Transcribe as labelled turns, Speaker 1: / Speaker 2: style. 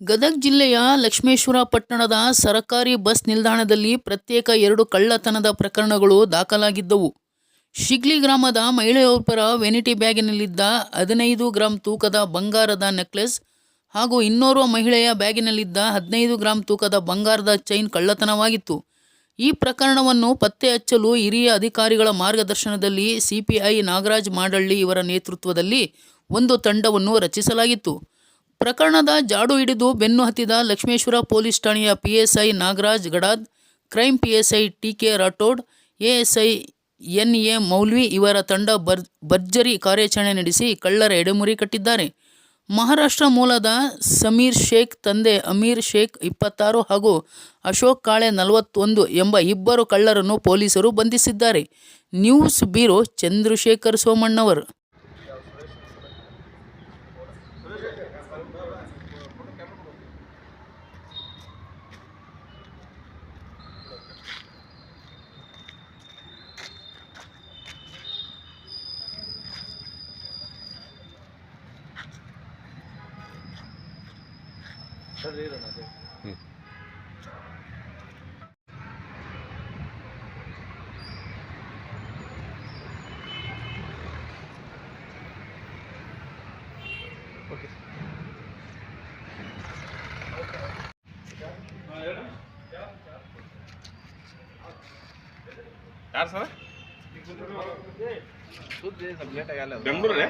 Speaker 1: ಗದಗ ಜಿಲ್ಲೆಯ ಲಕ್ಷ್ಮೇಶ್ವರ ಪಟ್ಟಣದ ಸರಕಾರಿ ಬಸ್ ನಿಲ್ದಾಣದಲ್ಲಿ ಪ್ರತ್ಯೇಕ ಎರಡು ಕಳ್ಳತನದ ಪ್ರಕರಣಗಳು ದಾಖಲಾಗಿದ್ದವು. ಶಿಗ್ಲಿ ಗ್ರಾಮದ ಮಹಿಳೆಯೊಬ್ಬರ ವೆನಿಟಿ ಬ್ಯಾಗಿನಲ್ಲಿದ್ದ ಹದಿನೈದು ಗ್ರಾಂ ತೂಕದ ಬಂಗಾರದ ನೆಕ್ಲೆಸ್ ಹಾಗೂ ಇನ್ನೋರ್ವ ಮಹಿಳೆಯ ಬ್ಯಾಗಿನಲ್ಲಿದ್ದ ಹದಿನೈದು ಗ್ರಾಂ ತೂಕದ ಬಂಗಾರದ ಚೈನ್ ಕಳ್ಳತನವಾಗಿತ್ತು. ಈ ಪ್ರಕರಣವನ್ನು ಪತ್ತೆ ಹಚ್ಚಲು ಹಿರಿಯ ಅಧಿಕಾರಿಗಳ ಮಾರ್ಗದರ್ಶನದಲ್ಲಿ ಸಿಪಿಐ ನಾಗರಾಜ್ ಮಾಡಳ್ಳಿ ಇವರ ನೇತೃತ್ವದಲ್ಲಿ ಒಂದು ತಂಡವನ್ನು ರಚಿಸಲಾಗಿತ್ತು. ಪ್ರಕರಣದ ಜಾಡು ಹಿಡಿದು ಬೆನ್ನು ಹತ್ತಿದ ಲಕ್ಷ್ಮೇಶ್ವರ ಪೊಲೀಸ್ ಠಾಣೆಯ PSI Nagaraj Gadad, crime PSI T K Rathod, ASI N A Moulvi ಇವರ ತಂಡ ಬರ್, ಭರ್ಜರಿ ಕಾರ್ಯಾಚರಣೆ ನಡೆಸಿ ಕಳ್ಳರ ಎಡೆಮುರಿ ಕಟ್ಟಿದ್ದಾರೆ. ಮಹಾರಾಷ್ಟ್ರ ಮೂಲದ ಸಮೀರ್ ಶೇಖ್, ತಂದೆ ಅಮೀರ್ ಶೇಖ್ ಇಪ್ಪತ್ತಾರು ಹಾಗೂ ಅಶೋಕ್ ಕಾಳೆ ನಲವತ್ತೊಂದು ಎಂಬ ಇಬ್ಬರು ಕಳ್ಳರನ್ನು ಪೊಲೀಸರು ಬಂಧಿಸಿದ್ದಾರೆ. News bureau Chandrashekar Somannavar sir ले लेना तो ओके
Speaker 2: ಯಾರು ಸರ್? ಬೆಂಗಳೂರೇ